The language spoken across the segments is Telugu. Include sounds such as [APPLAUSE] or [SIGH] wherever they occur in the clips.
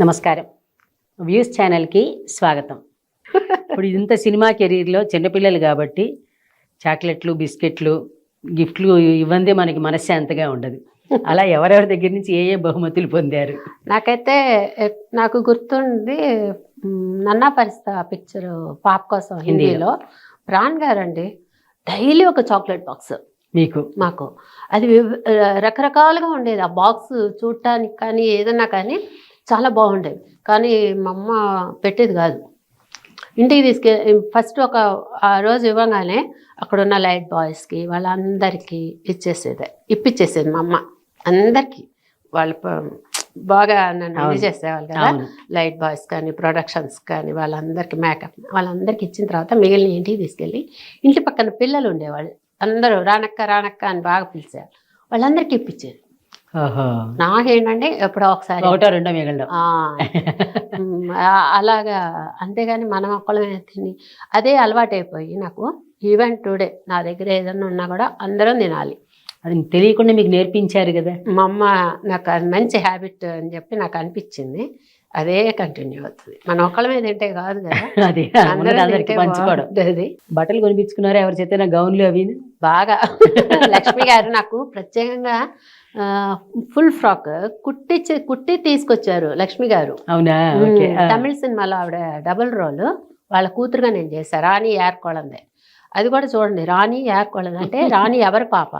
నమస్కారం. వ్యూస్ ఛానల్కి స్వాగతం. ఇప్పుడు ఇంత సినిమా కెరీర్లో చిన్నపిల్లలు కాబట్టి చాక్లెట్లు బిస్కెట్లు గిఫ్ట్లు ఇవ్వందే మనకి మనశ్శాంతిగా ఉండదు. అలా ఎవరెవరి దగ్గర నుంచి ఏ ఏ బహుమతులు పొందారు? నాకైతే నాకు గుర్తుంది నన్నా పరిస్థ పిక్చర్ పాప కోసం హిందీలో. ప్రాణ్ గారు అండి డైలీ ఒక చాక్లెట్ బాక్స్. మీకు? మాకు. అది రకరకాలుగా ఉండేది. ఆ బాక్స్ చూడటానికి కానీ ఏదన్నా కానీ చాలా బాగుండేది కానీ మా అమ్మ పెట్టేది కాదు. ఇంటికి తీసుకె ఫస్ట్ ఒక ఆ రోజు ఇవ్వగానే అక్కడ ఉన్న లైట్ బాయ్స్కి వాళ్ళందరికీ ఇచ్చేసేది ఇప్పించేసేది మా అమ్మ. అందరికీ. వాళ్ళు బాగా నన్ను ఇది. చేసేవాళ్ళు కదా. లైట్ బాయ్స్ కానీ ప్రొడక్షన్స్ కానీ వాళ్ళందరికీ మేకప్ వాళ్ళందరికీ ఇచ్చిన తర్వాత మిగిలిన ఇంటికి తీసుకెళ్ళి ఇంటి పక్కన పిల్లలు ఉండేవాళ్ళు. అందరూ రానక్క రానక్క అని బాగా పిలిచారు వాళ్ళందరికీ ఇప్పించేది నాకేంటంటే ఎప్పుడో ఒకసారి. ఒకటో రెండో మిగలడం. అలాగా. అంతేగాని మనం ఒక్కళ్ళమే తిని అదే అలవాటైపోయి నాకు ఈవెన్ టుడే నా దగ్గర ఏదైనా ఉన్నా కూడా అందరం తినాలి. అది తెలియకుండా మీకు నేర్పించారు కదా? మా అమ్మ నాకు అది మంచి హ్యాబిట్ అని చెప్పి నాకు అనిపించింది. అదే కంటిన్యూ అవుతుంది. మన ఒక్కళ్ళమే తింటే కాదు కదా? [LAUGHS] అది పంచుకోవడం. బాగుంటుంది. బట్టలు కొనిపించుకున్నారా ఎవరి చేత నా గౌన్లు అవి? బాగా. [LAUGHS] లక్ష్మి గారు నాకు ప్రత్యేకంగా ఫుల్ ఫ్రాక్ కుట్టించి కుట్టి తీసుకొచ్చారు లక్ష్మి గారు. అవునా. తమిళ సినిమాలో ఆవిడ డబుల్ రోల్ వాళ్ళ కూతురుగా నేను చేశాను రాణి యార్కోళందే. అది కూడా చూడండి రాణి యార్కోళంది అంటే రాణి ఎవరి పాప?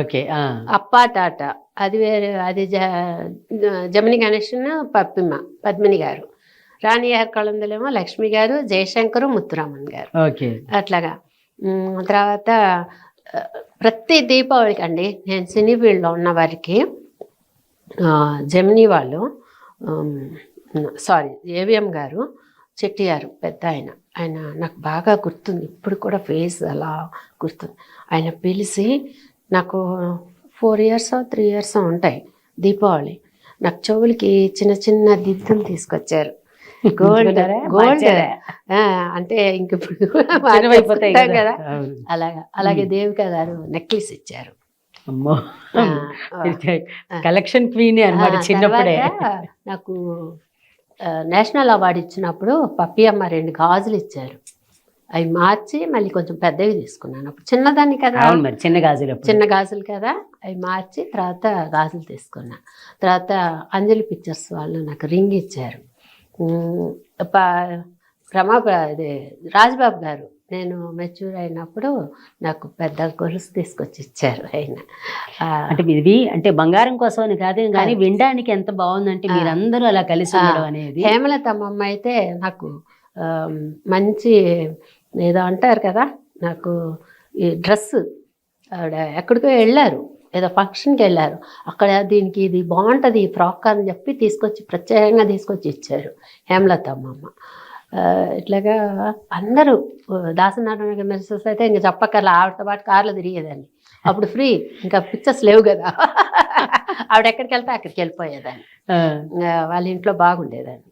ఓకే. అప్పా టాట. అది వేరే అది జమిని గణేషన్ పప్పిమ్మ పద్మిని గారు. రాణి యార్కోళందులేమో లక్ష్మి గారు జయశంకరు ముత్తురామన్ గారు. ఓకే. అట్లాగా. తర్వాత ప్రతి దీపావళికి అండి నేను సినీ ఫీల్డ్లో ఉన్న వారికి జమినీ వాళ్ళు సారీ ఏవిఎం గారు చెట్టియారు పెద్ద ఆయన. ఆయన నాకు బాగా గుర్తుంది. ఇప్పుడు కూడా ఫేస్ అలా గుర్తుంది. ఆయన పిలిచి నాకు ఫోర్ ఇయర్స్ త్రీ ఇయర్స్ ఉంటాయి. దీపావళి. నాకు చెవులకి చిన్న చిన్న దిద్దులు తీసుకొచ్చారు. [LAUGHS] గోల్డ్? గోల్డ్? అంటే ఇంక కదా. అలాగా. అలాగే దేవిక గారు నెక్లెస్ ఇచ్చారు. కలెక్షన్ [LAUGHS] క్వీన్ అన్నమాట ఆ, చిన్నప్పుడే. నాకు నేషనల్ అవార్డు ఇచ్చినప్పుడు పప్పి అమ్మ రెండు గాజులు ఇచ్చారు. అవి మార్చి మళ్ళీ కొంచెం పెద్దవి తీసుకున్నాను అప్పుడు చిన్నదాన్ని కదా మరి చిన్న గాజులు. చిన్న గాజులు కదా అవి మార్చి తర్వాత గాజులు తీసుకున్నా తర్వాత అంజలి పిక్చర్స్ వాళ్ళు నాకు రింగ్ ఇచ్చారు రమా ఇది రాజ్బాబు గారు నేను మెచ్యూర్ అయినప్పుడు నాకు పెద్ద గొలుసు తీసుకొచ్చి ఇచ్చారు ఆయన అంటే ఇది అంటే బంగారం కోసం అని కాదు కానీ. వినడానికి ఎంత బాగుందంటే. మీరందరూ అలా కలిసి. ఉండడం అనేది హేమలత అమ్మమ్మ అయితే నాకు మంచి ఏదో అంటారు కదా నాకు ఈ డ్రెస్ ఆవిడ ఎక్కడికో వెళ్ళారు ఏదో ఫంక్షన్కి వెళ్ళారు. అక్కడ దీనికి ఇది బాగుంటుంది ఈ ఫ్రాక్ అని చెప్పి తీసుకొచ్చి ప్రత్యేకంగా తీసుకొచ్చి ఇచ్చారు హేమలత అమ్మమ్మ. ఇట్లాగా అందరూ దాసనారాయణ మెసేజ్ అయితే ఇంకా చెప్పక్కర్లా ఆవిడతో పాటు కార్లో తిరిగేదాన్ని. అప్పుడు ఫ్రీ ఇంకా పిక్చర్స్ లేవు కదా. [LAUGHS] ఆవిడ ఎక్కడికి వెళ్తే అక్కడికి వెళ్ళిపోయేదాన్ని. వాళ్ళ ఇంట్లో బాగుండేదాన్ని.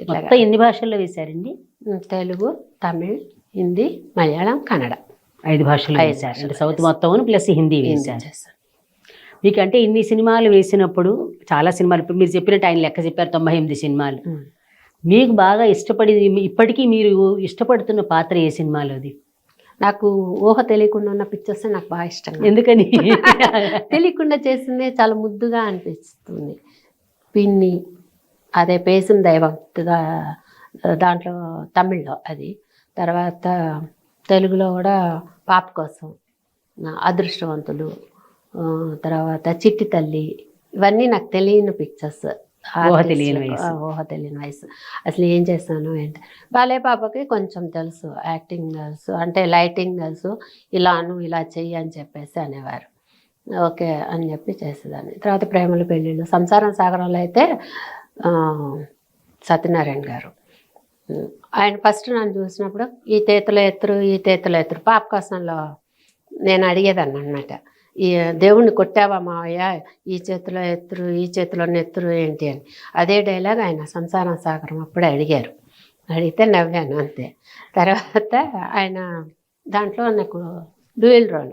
మొత్తం ఎన్ని భాషల్లో వేశారండి? తెలుగు తమిళ్ హిందీ మలయాళం కన్నడ. ఐదు భాషల్లో వేశారు. సౌత్ మొత్తం ప్లస్ హిందీ వేశారు. చేశాను. మీకు అంటే ఇన్ని సినిమాలు వేసినప్పుడు చాలా సినిమాలు ఇప్పుడు మీరు చెప్పినట్టు ఆయన లెక్క చెప్పారు తొంభై ఎనిమిది సినిమాలు. మీకు బాగా ఇష్టపడి ఇప్పటికీ మీరు ఇష్టపడుతున్న పాత్ర ఏ సినిమాలో అది? నాకు ఊహ తెలియకుండా ఉన్న పిక్చర్స్ నాకు బాగా ఇష్టం ఎందుకని? [LAUGHS] తెలియకుండా చేసిందే చాలా ముద్దుగా అనిపిస్తుంది. పిన్ని అదే పేసం దైవం దాంట్లో తమిళ్ళో అది. తర్వాత తెలుగులో కూడా పాప కోసం అదృష్టవంతులు తర్వాత చిట్టి తల్లి ఇవన్నీ నాకు తెలియని పిక్చర్స్ ఊహ తెలియని వయసు. ఊహ తెలియని వయసు. అసలు ఏం చేస్తాను ఏంటి? బాలే పాపకి కొంచెం తెలుసు యాక్టింగ్ తెలుసు అంటే లైటింగ్ తెలుసు ఇలాను ఇలా చెయ్యి అని చెప్పేసి అనేవారు. ఓకే అని చెప్పి చేసేదాన్ని. తర్వాత ప్రేమలు పెళ్ళిళ్ళు సంసారం సాగరంలో అయితే సత్యనారాయణ గారు. ఆయన ఫస్ట్ నన్ను చూసినప్పుడు ఈ తేతుల ఎత్తురు ఈ తేతుల ఎత్తురు. పాప కోసంలో నేను అడిగేదాన్ని అనమాట ఈ దేవుణ్ణి కొట్టావా మావయ్య? ఈ చేతిలో ఎత్తురు ఈ చేతిలో నెత్తురు ఏంటి అని. అదే డైలాగ్ ఆయన సంసారం సాగరం అప్పుడే అడిగారు. అడిగితే నవ్వాను అంతే. తర్వాత ఆయన దాంట్లో నాకు డ్యూయల్ రోల్.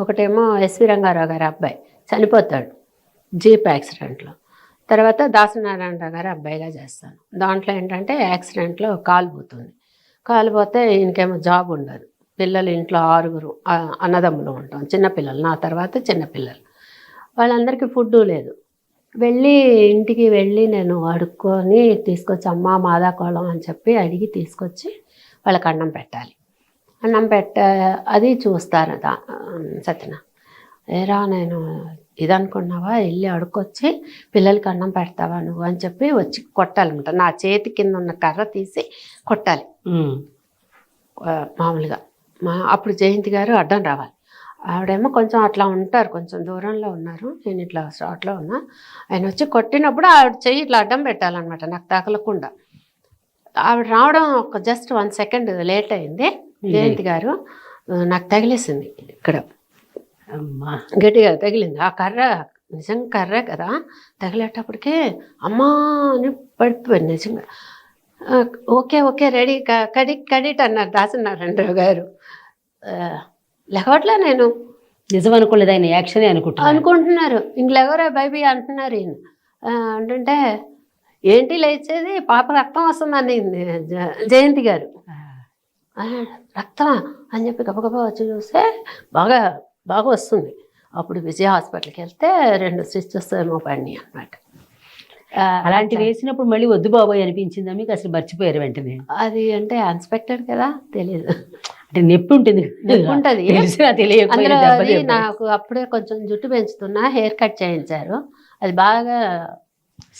ఒకటేమో ఎస్వి రంగారావు గారి అబ్బాయి చనిపోతాడు జీప్ యాక్సిడెంట్లో. తర్వాత దాసనారాయణరావు గారు అబ్బాయిగా చేస్తాను. దాంట్లో ఏంటంటే యాక్సిడెంట్లో కాలు పోతుంది కాలు పోతే ఈయనకేమో జాబ్ ఉండదు. పిల్లలు ఇంట్లో ఆరుగురు అన్నదమ్ములు ఉంటాం. చిన్నపిల్లలు నా తర్వాత చిన్నపిల్లలు వాళ్ళందరికీ ఫుడ్ లేదు. వెళ్ళి ఇంటికి వెళ్ళి నేను అడుక్కొని తీసుకొచ్చి అమ్మ మాదాకోళం అని చెప్పి అడిగి తీసుకొచ్చి వాళ్ళకి అన్నం పెట్టాలి. అన్నం పెట్ట అది చూస్తారు దా సత్యన. ఏరా నేను ఇది అనుకున్నావా వెళ్ళి అడుక్కొచ్చి పిల్లలకి అన్నం పెడతావా నువ్వు అని చెప్పి వచ్చి కొట్టాలన్నమాట. నా చేతి కింద ఉన్న కర్ర తీసి కొట్టాలి. మామూలుగా. మా అప్పుడు జయంతి గారు అడ్డం రావాలి. ఆవిడేమో కొంచెం అట్లా ఉంటారు. కొంచెం దూరంలో ఉన్నారు. నేను ఇట్లా షార్ట్లో ఉన్నా. ఆయన వచ్చి కొట్టినప్పుడు ఆవిడ చెయ్యి ఇట్లా అడ్డం పెట్టాలన్నమాట నాకు తగలకుండా. ఆవిడ రావడం ఒక జస్ట్ వన్ సెకండ్ లేట్ అయింది. జయంతి గారు నాకు తగిలేసింది ఇక్కడ. అమ్మా గట్టిగా తగిలింది. ఆ కర్ర నిజంగా కర్రే కదా? తగిలేటప్పటికే అమ్మా అని పడిపోయింది నిజంగా. Okay okay ready. క- కడిట్ అన్నారు దాసనారాయణరావు గారు. ఆ, లేవట్లే నేను. నిజం అనుకోలేదు ఆయన యాక్షనే అనుకుంటున్నాను అనుకుంటున్నారు. ఇంకెవరా బైబీ అంటున్నారు ఈయన. ఆ, అంటుంటే ఏంటి లేచేది? పాప రక్తం వస్తుందని జయంతి గారు. రక్తమా అని చెప్పి గబగబా వచ్చి చూస్తే బాగా బాగా వస్తుంది. అప్పుడు విజయ హాస్పిటల్కి వెళ్తే రెండు స్టిచెస్ ఏమో పడినాయి అనమాట అలాంటివి వేసినప్పుడు మళ్ళీ వద్దు బాబోయ్ అనిపించిందా మీకు? అసలు మర్చిపోయారు వెంటనే? అది అంటే అన్స్పెక్టెడ్ కదా తెలియదు అంటే నొప్పి ఉంటుంది ఉంటది. నాకు అప్పుడే కొంచెం జుట్టు పెంచుతున్నా హెయిర్ కట్ చేయించారు. అది బాగా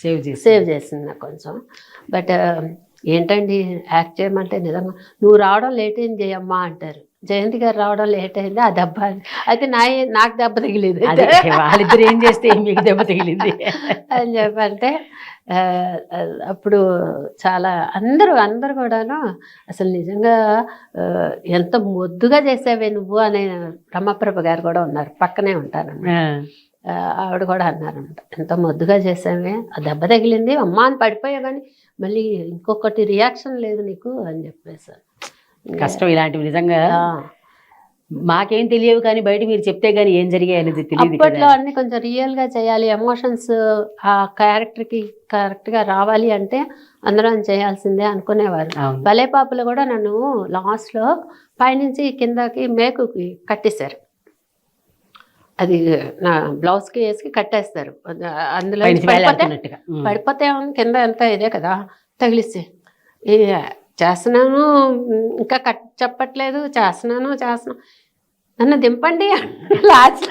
సేవ్ చేసి సేవ్ చేసింది నాకు కొంచెం. బట్ ఏంటండి యాక్ట్ చేయమంటే నిజంగా నువ్వు రావడం లేట్ అయింది జయమ్మ అంటారు. జయంతి గారు రావడం లేట్ అయింది ఆ దెబ్బ అయితే నా నాకు దెబ్బ తగిలేదు. వాళ్ళిద్దరు ఏం చేస్తే మీకు దెబ్బ తగిలింది? అని చెప్పంటే అప్పుడు చాలా అందరూ అందరూ కూడాను అసలు నిజంగా ఎంత మొద్దుగా చేసావే నువ్వు అనే రమప్రభ గారు కూడా ఉన్నారు పక్కనే ఆ, ఆవిడ కూడా అన్నారనమాట ఎంత మొద్దుగా చేసావే ఆ దెబ్బ తగిలింది అమ్మ అని పడిపోయా కానీ మళ్ళీ ఇంకొకటి రియాక్షన్ లేదు నీకు అని చెప్పేసి కష్టం ఇలాంటివి నిజంగా మాకేం తెలియవు కానీ బయట మీరు చెప్తే గానీ ఏం జరిగాయి అనేది తెలియదు అప్పట్లో అన్ని కొంచెం రియల్గా చేయాలి. ఎమోషన్స్ ఆ క్యారెక్టర్కి కరెక్ట్గా రావాలి అంటే అందరం చేయాల్సిందే అనుకునేవారు. భలే పాపలు కూడా నన్ను లాస్ట్లో పైనుంచి కిందకి మేకుకి కట్టేశారు. అది నా బ్లౌజ్కి వేసి కట్టేస్తారు. అది అందులో పడిపోతే. పడిపోతే కింద ఎంత ఇదే కదా తగిలిస్తే. చేస్తున్నాను ఇంకా కట్ చెప్పట్లేదు చేస్తున్నాను చేస్తున్నాను. నన్ను దింపండి. లాస్ట్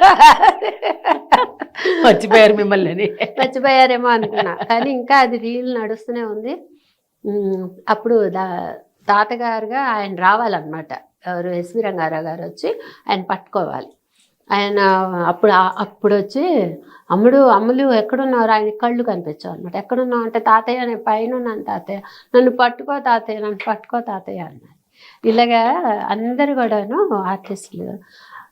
మర్చిపోయారు మిమ్మల్ని. మర్చిపోయారేమో అనుకున్నా. కానీ ఇంకా అది రీల్ నడుస్తూనే ఉంది. అప్పుడు దా తాతగారుగా ఆయన రావాలన్నమాట. ఎవరు ఎస్వి రంగారావు గారు వచ్చి ఆయన పట్టుకోవాలి. ఆయన అప్పుడు అప్పుడు వచ్చి అమ్ముడు అమ్ములు ఎక్కడున్నారు ఆయన కళ్ళు కనిపించావు అనమాట ఎక్కడున్నావు అంటే తాతయ్య నేను పైన ఉన్నాను తాతయ్య. నన్ను పట్టుకో తాతయ్య నన్ను పట్టుకో తాతయ్య అన్నారు ఇలాగా అందరు కూడాను ఆర్టిస్టులు.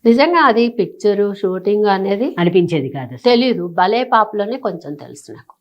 నిజంగా అది పిక్చరు షూటింగ్ అనేది అనిపించేది కాదు. తెలీదు. భలే పాపలోనే కొంచెం తెలుసు నాకు.